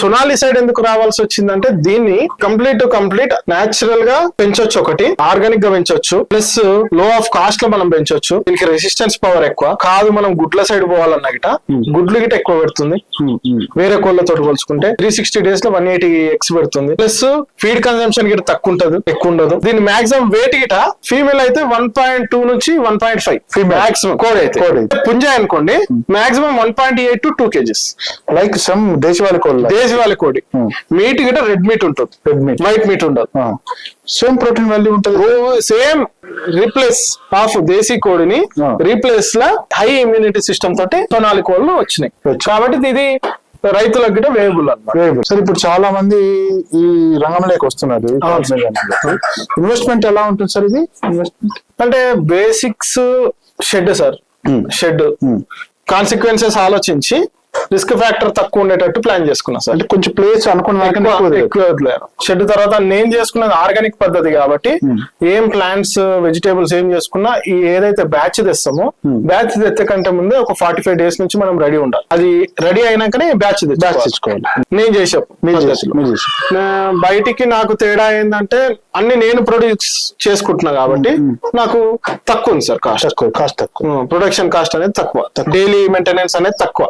Sonali side ఎందుకు రావాల్సి వచ్చిందంటే దీన్ని కంప్లీట్ టు కంప్లీట్ నాచురల్గా పెంచొచ్చు ఒకటి ఆర్గానిక్గా పెంచొచ్చు. ప్లస్లో ఆఫ్ కాస్ట్లో మనం పెంచొచ్చు. దీనికి రెసిస్టెన్స్ పవర్ ఎక్కువ. కాదు మనం గుడ్ల సైడ్ పోవాలన్న గిట గుడ్లు గిట ఎక్కువ పెడుతుంది. వేరే కోళ్ళతో పోల్చుకుంటే త్రీ సిక్స్టీ డేస్లో వన్ ఎయిటీ ఎక్స్ పెడుతుంది. ప్లస్ ఫీడ్ కన్సంప్షన్ గిట తక్కువ ఉంటది ఎక్కువ ఉండదు. దీని మాక్సిమం వెయిట్ గిట ఫీమేల్ అయితే వన్ పాయింట్ టూ నుంచి వన్ పాయింట్ ఫైవ్. మాక్సిమం కోడ్ అయితే. కోడి అయితే. పుంజ అనుకోండి maximum one point eight to two kgs like some దేశవాళి కోళ్ళ. దేశవాళీ కోడి. Hmm. మీట్ గిట రెడ్ మీట్ ఉంటుంది. Red meat. వైట్ మీట్ ఉండదు. సేమ్ ప్రోటీన్ వాల్యూ ఉంటుంది సేమ్ రీప్లేస్ ఆఫ్ దేశీ కోడిని. రీప్లేస్ లా హై ఇమ్యూనిటీ సిస్టమ్ తోటి సొనాలి కోళ్ళు వచ్చినాయి. కాబట్టి ఇది రైతులకు గిట వేయబుల్ అన్నమాట. సార్ ఇప్పుడు చాలా మంది ఈ రంగంలోకి వస్తున్నారు. ఇన్వెస్ట్మెంట్ ఎలా ఉంటుంది సార్ ఇది? ఇన్వెస్ట్మెంట్ అంటే basics shed sir. Shed. Consequences ఆలోచించి రిస్క్ ఫ్యాక్టర్ తక్కువ ఉండేటట్టు ప్లాన్ చేసుకున్నా సార్. అంటే కొంచెం ప్లేస్ అనుకున్న ఎక్కువ షెడ్ తర్వాత నేను చేసుకున్నది ఆర్గానిక్ పద్ధతి కాబట్టి ఏం ప్లాంట్స్ వెజిటేబుల్స్ ఏం చేసుకున్నా ఈ ఏదైతే బ్యాచ్ తెస్తామో బ్యాచ్ తెచ్చే కంటే ముందే ఒక ఫార్టీ ఫైవ్ డేస్ నుంచి మనం రెడీ ఉండాలి. అది రెడీ అయినాకనే బ్యాచ్ బ్యాచ్ తెచ్చుకోవాలి. నేను చేసాం మీరు చేసి మీరు చేసి నా- బయటికి నాకు తేడా ఏంటంటే అన్ని నేను ప్రొడ్యూస్ చేసుకుంటున్నా కాబట్టి నాకు తక్కువ ఉంది సార్ కాస్ట్. తక్కువ కాస్ట్ తక్కువ. ప్రొడక్షన్ కాస్ట్ అనేది తక్కువ. డైలీ మెయింటెనెన్స్ అనేది తక్కువ.